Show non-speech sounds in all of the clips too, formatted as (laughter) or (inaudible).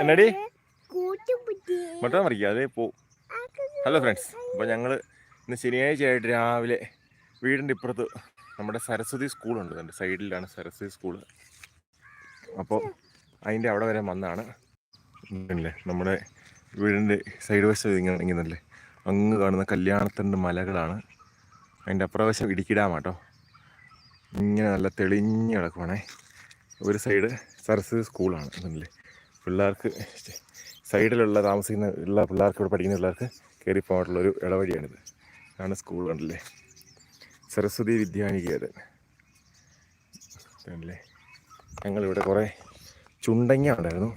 എന്നടി? Mutton മറിക്കാതെ അതേ പോ hello friends അപ്പോൾ ഞങ്ങൾ ഇന്ന് ശനിയാഴ്ച ആയിട്ട് രാവിലെ വീടിന്റെ ഇപ്പുറത്ത് നമ്മുടെ സരസ്വതി സ്കൂളുണ്ട് എന്റെ സൈഡിലാണ് സരസ്വതി സ്കൂൾ അപ്പോൾ അതിന്റെ അവിടെ വരെ വന്നാണ്. ഇല്ലേ നമ്മുടെ വീടിന്റെ സൈഡ് വശം ഇങ്ങനെ ഇങ്ങനല്ലേ? അങ്ങ് കാണുന്ന കല്യാണത്തിന്റെ മലകളാണ്. അതിന്റെ അപ്രവശം ഇടുക്കി ഡാമാട്ടോ ഇങ്ങനെ നല്ല തെളിഞ്ഞ് കിടക്കുവാണേ. ഒരു സൈഡ് സരസ്വതി സ്കൂളാണ് എന്നല്ലേ പിള്ളേർക്ക് സൈഡിലുള്ള താമസിക്കുന്ന ഉള്ള പിള്ളേർക്ക് ഇവിടെ പഠിക്കുന്ന പിള്ളേർക്ക് കയറി പോകാനുള്ള ഒരു ഇടവഴിയാണിത്. ആണ് സ്കൂൾ ഉണ്ടല്ലേ സരസ്വതി വിദ്യാനികേതൻ. അല്ലേ ഞങ്ങളിവിടെ കുറേ ചുണ്ടങ്ങ ഉണ്ടായിരുന്നു.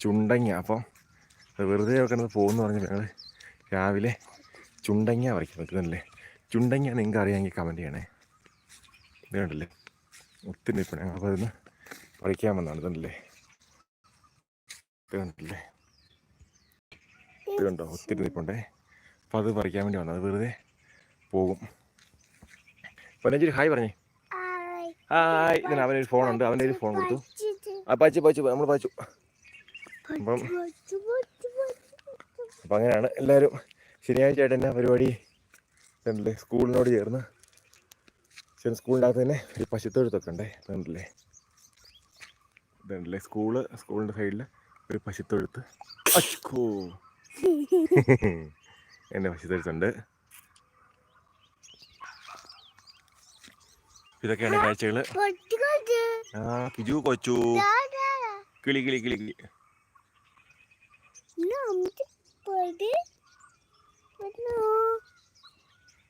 ചുണ്ടങ്ങ. അപ്പം വെറുതെ വെക്കണത് പോകുമെന്ന് പറഞ്ഞ് ഞങ്ങൾ രാവിലെ ചുണ്ടങ്ങ പറിക്കാൻ നിൽക്കുന്നല്ലേ ചുണ്ടങ്ങ നിങ്ങൾക്ക് അറിയാമെങ്കിൽ കമന്റ് ചെയ്യണേ. ഇതുണ്ടല്ലേ ഒത്തിരി നിൽപ്പണേ ഞങ്ങൾ അതിന് പറിക്കാൻ വന്നാണ് ഇതല്ലേ ഇത് കണ്ടില്ലേ കണ്ടോ? ഒത്തിരി നിൽപ്പുണ്ടേ. അപ്പം അത് പറിക്കാൻ വേണ്ടി വന്നത്. വെറുതെ പോകും. പൊന്നഞ്ചേരി ഹായ് പറഞ്ഞേ. ഹായ്. ഇതിന് അവനൊരു ഫോണുണ്ട് അവന്റെ ഒരു ഫോൺ കൊടുത്തു. ആ പച്ചു പാച്ചു നമ്മൾ പച്ചു അപ്പം അപ്പം അങ്ങനെയാണ് എല്ലാവരും ശനിയാഴ്ച ആയിട്ട് തന്നെ പരിപാടി കണ്ടില്ലേ സ്കൂളിനോട് ചേർന്ന്. ചെറിയ അകത്ത് തന്നെ ഒരു പശുത്തൊഴുത്തൊക്കെ ഉണ്ടേ. ഇതുണ്ടല്ലേ? ഇതുണ്ടല്ലേ? സ്കൂൾ സ്കൂളിന്റെ സൈഡിൽ ഒരു പശുത്തൊഴുത്ത്. അച്ഛോ (laughs) എന്റെ പശുത്തൊഴുത്തുണ്ട്. ഇതൊക്കെയാണ് കാഴ്ചകൾ ആ കിജു കൊച്ചു. കിളി കിളി കിളി കിളി.